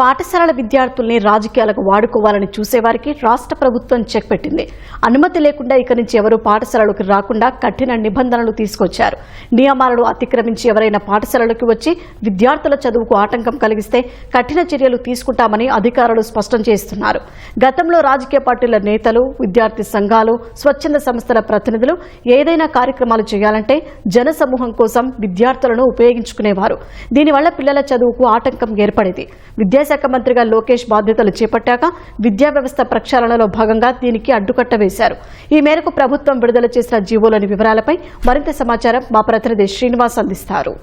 పాఠశాలల విద్యార్థుల్ని రాజకీయాలకు వాడుకోవాలని చూసేవారికి రాష్ట్ర ప్రభుత్వం చెక్ పెట్టింది. అనుమతి లేకుండా ఇక నుంచి ఎవరూ పాఠశాలలకు రాకుండా కఠిన నిబంధనలు తీసుకొచ్చారు. నియమాలను అతిక్రమించి ఎవరైనా పాఠశాలలకు వచ్చి విద్యార్థుల చదువుకు ఆటంకం కలిగిస్తే కఠిన చర్యలు తీసుకుంటామని అధికారులు స్పష్టం చేస్తున్నారు. గతంలో రాజకీయ పార్టీల నేతలు విద్యార్థి సంఘాలు స్వచ్ఛంద సంస్థల ప్రతినిధులు ఏదైనా కార్యక్రమాలు చేయాలంటే జనసమూహం కోసం విద్యార్థులను ఉపయోగించుకునేవారు. దీనివల్ల పిల్లల చదువుకు ఆటంకం ఏర్పడేది. విద్యాశాఖ మంత్రిగా లోకేష్ బాధ్యతలు చేపట్టాక విద్యా వ్యవస్థ ప్రక్షాళనలో భాగంగా దీనికి అడ్డుకట్ట వేశారు. ఈ మేరకు ప్రభుత్వం విడుదల చేసిన జీవోలోని వివరాలపై మరింత సమాచారం మా ప్రతినిధి శ్రీనివాస్ అందిస్తారు.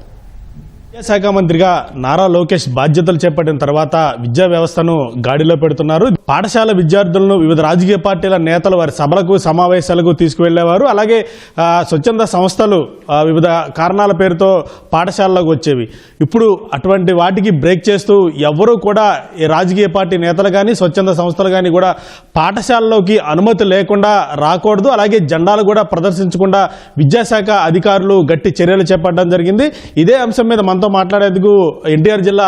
విద్యాశాఖ మంత్రిగా నారా లోకేష్ బాధ్యతలు చేపట్టిన తర్వాత విద్యా వ్యవస్థను గాడిలో పెడుతున్నారు. పాఠశాల విద్యార్థులను వివిధ రాజకీయ పార్టీల నేతలు వారి సభలకు సమావేశాలకు తీసుకువెళ్ళేవారు అలాగే స్వచ్ఛంద సంస్థలు వివిధ కారణాల పేరుతో పాఠశాలలోకి వచ్చేవి. ఇప్పుడు అటువంటి వాటికి బ్రేక్ చేస్తూ ఎవరూ కూడా ఈ రాజకీయ పార్టీ నేతలు కానీ స్వచ్ఛంద సంస్థలు కానీ కూడా పాఠశాలలోకి అనుమతి లేకుండా రాకూడదు. అలాగే జెండాలు కూడా ప్రదర్శించకుండా విద్యాశాఖ అధికారులు గట్టి చర్యలు చేపట్టడం జరిగింది. ఇదే అంశం మీద మనతో మాట్లాడేందుకు ఎన్టీఆర్ జిల్లా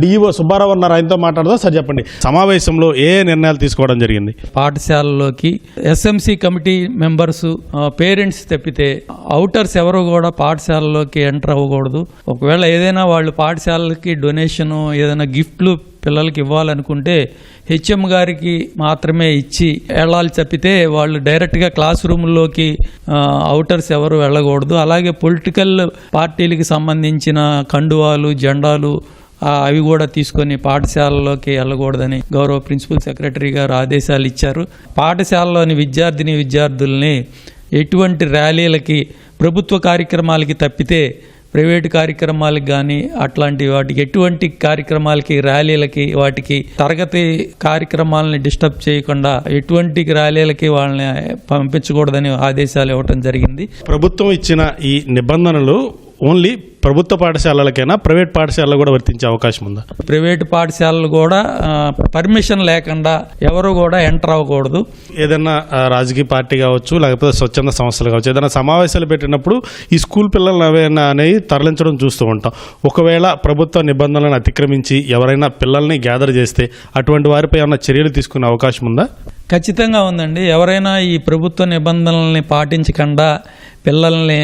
డిఈఓ సుబ్బారావు ఉన్నారు ఆయనతో మాట్లాడదాం. సార్ చెప్పండి. సమావేశంలో ఏ ఏ నిర్ణయాలు తీసుకోవడం జరిగింది? పాఠశాలలోకి ఎస్ఎంసి కమిటీ మెంబర్స్ పేరెంట్స్ తప్పితే అవుటర్స్ ఎవరు కూడా పాఠశాలలోకి ఎంటర్ అవ్వకూడదు. ఒకవేళ ఏదైనా వాళ్ళు పాఠశాలకి డొనేషన్ ఏదైనా గిఫ్ట్లు పిల్లలకి ఇవ్వాలనుకుంటే హెచ్ఎం గారికి మాత్రమే ఇచ్చి వెళ్ళాలి తప్పితే వాళ్ళు డైరెక్ట్గా క్లాస్ రూమ్లోకి అవుటర్స్ ఎవరు వెళ్ళకూడదు. అలాగే పొలిటికల్ పార్టీలకి సంబంధించిన కండువాలు జెండాలు అవి కూడా తీసుకొని పాఠశాలలోకి వెళ్ళకూడదని గౌరవ ప్రిన్సిపల్ సెక్రటరీ గారు ఆదేశాలు ఇచ్చారు. పాఠశాలలోని విద్యార్థిని విద్యార్థుల్ని ఎటువంటి ర్యాలీలకి ప్రభుత్వ కార్యక్రమాలకి తప్పితే ప్రైవేటు కార్యక్రమాలకు కానీ అట్లాంటి వాటికి ఎటువంటి కార్యక్రమాలకి ర్యాలీలకి వాటికి తరగతి కార్యక్రమాలని డిస్టర్బ్ చేయకుండా ఎటువంటి ర్యాలీలకి వాళ్ళని పంపించకూడదని ఆదేశాలు ఇవ్వటం జరిగింది. ప్రభుత్వం ఇచ్చిన ఈ నిబంధనలు ఓన్లీ ప్రభుత్వ పాఠశాలలకైనా ప్రైవేట్ పాఠశాలలో కూడా వర్తించే అవకాశం ఉందా? ప్రైవేటు పాఠశాలలు కూడా పర్మిషన్ లేకుండా ఎవరు కూడా ఎంటర్ అవ్వకూడదు. ఏదైనా రాజకీయ పార్టీ కావచ్చు లేకపోతే స్వచ్ఛంద సంస్థలు కావచ్చు ఏదైనా సమావేశాలు పెట్టినప్పుడు ఈ స్కూల్ పిల్లలను ఏవైనా అనేవి తరలించడం చూస్తూ ఉంటాం. ఒకవేళ ప్రభుత్వ నిబంధనలను అతిక్రమించి ఎవరైనా పిల్లల్ని గ్యాదర్ చేస్తే అటువంటి వారిపై ఏమైనా చర్యలు తీసుకునే అవకాశం ఉందా? ఖచ్చితంగా ఉందండి. ఎవరైనా ఈ ప్రభుత్వ నిబంధనల్ని పాటించకుండా పిల్లల్ని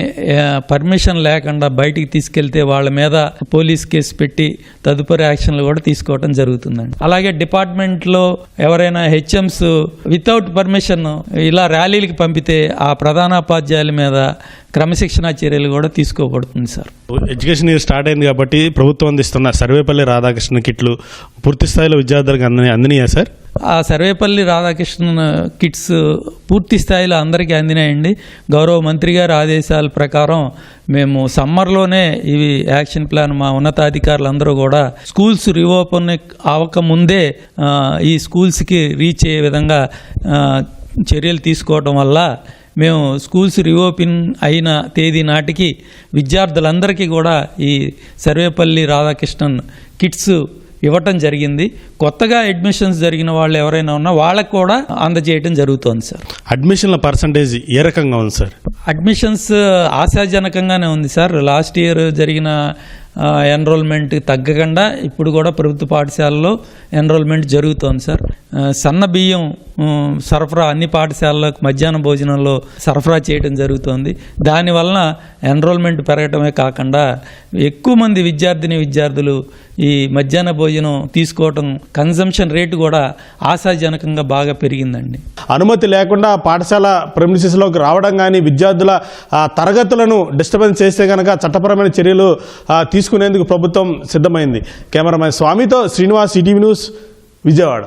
పర్మిషన్ లేకుండా బయటికి తీసుకెళ్తే వాళ్ళ మీద పోలీస్ కేసు పెట్టి తదుపరి యాక్షన్లు కూడా తీసుకోవడం జరుగుతుందండి. అలాగే డిపార్ట్మెంట్లో ఎవరైనా హెచ్ఎంస్ వితౌట్ పర్మిషన్ ఇలా ర్యాలీలకు పంపితే ఆ ప్రధానోపాధ్యాయుల మీద క్రమశిక్షణా చర్యలు కూడా తీసుకోబడుతుంది సార్. ఎడ్యుకేషన్ ఇయర్ స్టార్ట్ అయింది కాబట్టి ప్రభుత్వం అందిస్తున్న సర్వేపల్లి రాధాకృష్ణ కిట్లు పూర్తి స్థాయిలో విద్యార్థులకు అందని అందినాయా సార్? ఆ సర్వేపల్లి రాధాకృష్ణన్ కిట్స్ పూర్తి స్థాయిలో అందరికీ అందినాయండి. గౌరవ మంత్రి గారి ఆదేశాల ప్రకారం మేము సమ్మర్లోనే ఇవి యాక్షన్ ప్లాన్ మా ఉన్నతాధికారులు అందరూ కూడా స్కూల్స్ రీఓపెన్ అవ్వకముందే ఈ స్కూల్స్కి రీచ్ అయ్యే విధంగా చర్యలు తీసుకోవడం వల్ల మేము స్కూల్స్ రీఓపెన్ అయిన తేదీ నాటికి విద్యార్థులందరికీ కూడా ఈ సర్వేపల్లి రాధాకృష్ణన్ కిట్స్ ఇవ్వటం జరిగింది. కొత్తగా అడ్మిషన్స్ జరిగిన వాళ్ళు ఎవరైనా ఉన్నా వాళ్ళకు కూడా అందజేయటం జరుగుతోంది సార్. అడ్మిషన్ల పర్సంటేజ్ ఏ రకంగా ఉంది సార్? అడ్మిషన్స్ ఆశాజనకంగానే ఉంది సార్. లాస్ట్ ఇయర్ జరిగిన ఎన్రోల్మెంట్ తగ్గకుండా ఇప్పుడు కూడా ప్రభుత్వ పాఠశాలలో ఎన్రోల్మెంట్ జరుగుతోంది సార్. సన్న బియ్యం సరఫరా అన్ని పాఠశాలలకు మధ్యాహ్న భోజనంలో సరఫరా చేయడం జరుగుతోంది. దానివలన ఎన్రోల్మెంట్ పెరగటమే కాకుండా ఎక్కువ మంది విద్యార్థిని విద్యార్థులు ఈ మధ్యాహ్న భోజనం తీసుకోవటం కన్జంప్షన్ రేటు కూడా ఆశాజనకంగా బాగా పెరిగిందండి. అనుమతి లేకుండా పాఠశాల ప్రెమిసెస్లోకి రావడం కానీ విద్యార్థుల ఆ, తరగతులను డిస్టర్బెన్స్ చేస్తే కనుక చట్టపరమైన చర్యలు తీసుకునేందుకు ప్రభుత్వం సిద్ధమైంది. కెమెరామెన్ స్వామితో శ్రీనివాస్ ఈటీవీ న్యూస్ విజయవాడ.